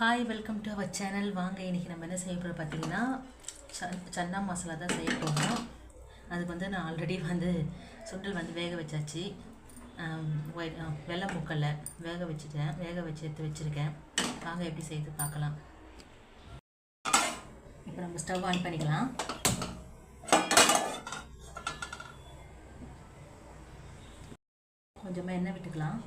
Hi welcome to our channel வாங்க இன்றைக்கி நம்ம என்ன செய்ய போகிறோம் பார்த்தீங்கன்னா சன்னா மசாலா தான் செய்ய போகிறோம் அதுக்கு வந்து நான் ஆல்ரெடி வந்து சுண்டல் வந்து வேக வச்சாச்சு. வெள்ளை முக்கல்ல வேக வச்சுட்டேன். வேக வச்சு எடுத்து வச்சுருக்கேன். வாங்க எப்படி செய்து பார்க்கலாம். இப்போ நம்ம ஸ்டவ் ஆன் பண்ணிக்கலாம். கொஞ்சமாக எண்ணெய் விட்டுக்கலாம்.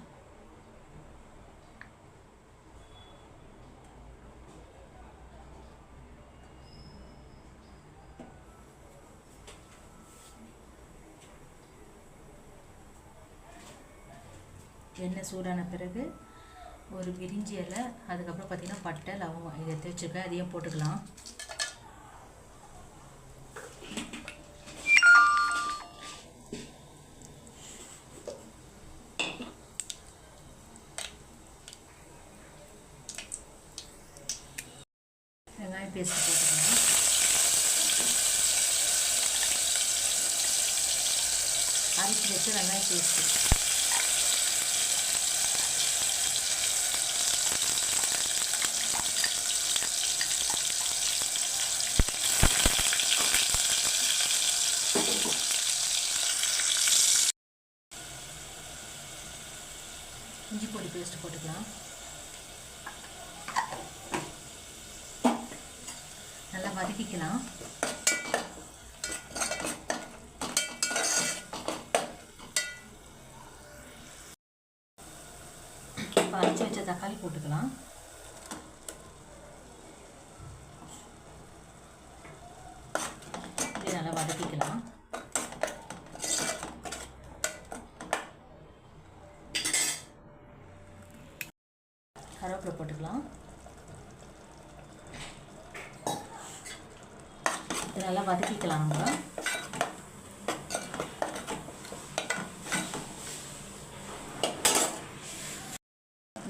எண்ணெய் சூடான பிறகு ஒரு விரிஞ்சி இலை அதுக்கப்புறம் பார்த்திங்கன்னா பட்டை லவங்கம் இதை எடுத்து வச்சுருக்கேன் அதையும் போட்டுக்கலாம். வெங்காயம் பேஸ்ட் போட்டுக்கலாம். அரைச்சி வச்சு வெங்காயம் பேஸ்ட்டு. இஞ்சி பொடி பேஸ்ட் போட்டுக்கலாம். நல்லா வதக்கிக்கலாம். இப்போ அரைச்சி வச்ச தக்காளி போட்டுக்கலாம். இது நல்லா வதக்கிக்கலாம். கருவேப்பிலை போட்டுக்கலாம். இது நல்லா வதக்கிக்கலாம் நம்ம.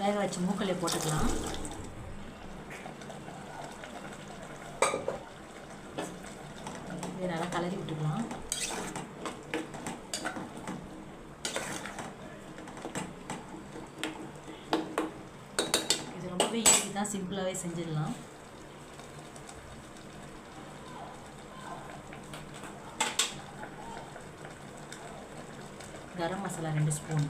வேக வச்சு மூக்கலையை போட்டுக்கலாம். இதை நல்லா கலரி விட்டுக்கலாம் இது ரொம்பவே ஈஸி தான் சிம்பிளாகவே செஞ்சிடலாம். கரம் மசாலா ரெண்டு ஸ்பூன்.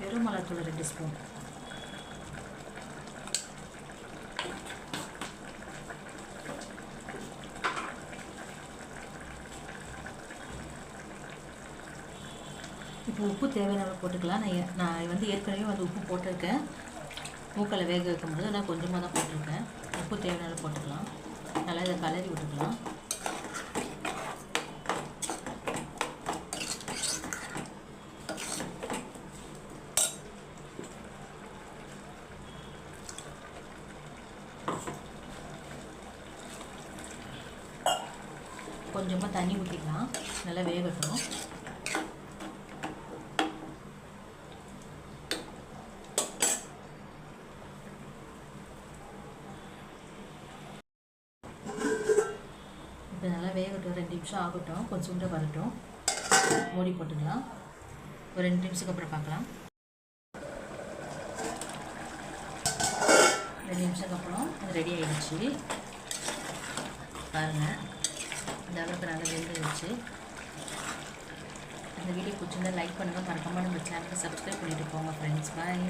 வெறும் ரெண்டு ஸ்பூன். இப்போ உப்பு தேவையான போட்டுக்கலாம். நான் நான் வந்து ஏற்கனவே வந்து உப்பு போட்டிருக்கேன். மூக்கலை வேக வைக்கும்போது நான் கொஞ்சமாக தான் போட்டிருக்கேன். உப்பு தேவையான போட்டுக்கலாம். நல்லா இதை கலரி விட்டுக்கலாம். கொஞ்சமாக தண்ணி ஊற்றிக்கலாம் நல்லா வேகட்டும் இப்போ நல்லா வேகட்டும் ரெண்டு நிமிஷம் ஆகட்டும். கொஞ்சம் வரட்டும். மூடி போட்டுக்கலாம். ஒரு ரெண்டு நிமிஷத்துக்கு அப்புறம் பார்க்கலாம். ரெண்டு நிமிஷத்துக்கு அப்புறம் அது ரெடி ஆகிடுச்சு பாருங்கள் இந்த அளவுக்கு நல்லா வெந்துருச்சு. இந்த வீடியோ பிடிச்சிருந்தா லைக் பண்ணுங்கள் மறக்காமல் நம்ம சேனலை சப்ஸ்கிரைப் பண்ணிவிட்டு போங்க ஃப்ரெண்ட்ஸ் பாய்